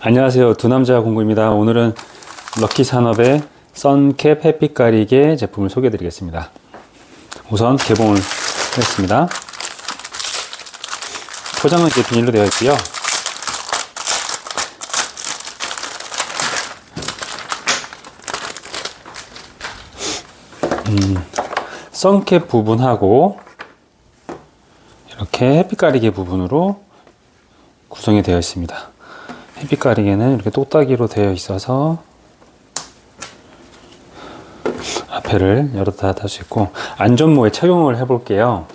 안녕하세요. 두 남자 공구입니다. 오늘은 럭키 산업의 선캡 햇빛 가리개 제품을 소개해 드리겠습니다. 우선 개봉을 하겠습니다. 포장은 이제 비닐로 되어 있고요. 음, 선캡 부분하고 이렇게 햇빛 가리개 부분으로 구성이 되어 있습니다. 햇빛 가리개는 이렇게 똑딱이로 되어 있어서 앞에를 열었다 닫을 수 있고 안전모에 착용을 해 볼게요.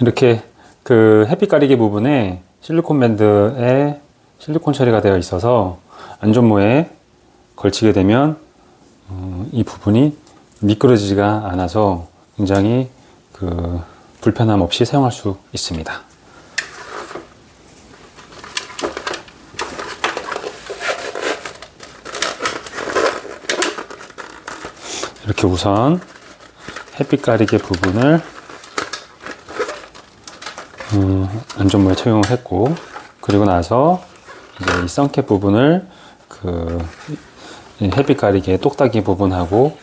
이렇게 그 햇빛 가리개 부분에 실리콘 밴드에 실리콘 처리가 되어 있어서 안전모에 걸치게 되면 어, 이 부분이 미끄러지지가 않아서 굉장히 그 불편함 없이 사용할 수 있습니다. 이렇게 우선 햇빛 가리개 부분을 어, 안전모에 착용을 했고 그리고 나서 이제 이 선캡 부분을 그 햇빛 가리개 똑딱이 부분하고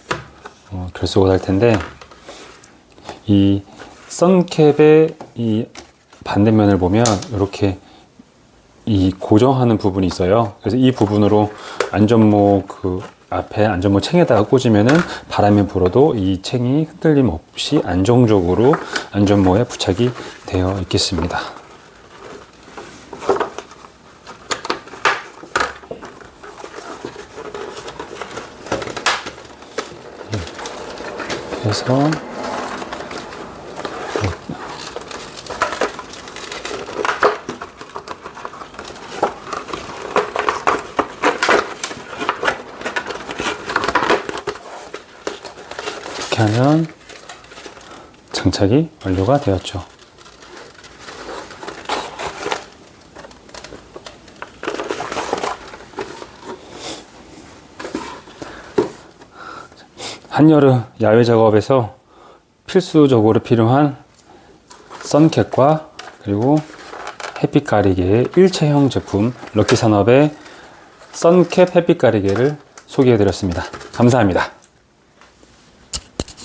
어, 결속을 할 텐데 이 선캡의 이 반대면을 보면 이렇게 이 고정하는 부분이 있어요. 그래서 이 부분으로 안전모 그 앞에 안전모 챙에다가 꽂으면은 바람이 불어도 이 챙이 흔들림 없이 안정적으로 안전모에 부착이 되어 있겠습니다. 그래서 이렇게 하면 장착이 완료가 되었죠. 한여름 야외 작업에서 필수적으로 필요한 선캡과 그리고 햇빛 가리개의 일체형 제품 럭키 산업의 선캡 햇빛 가리개를 소개해 드렸습니다. 감사합니다.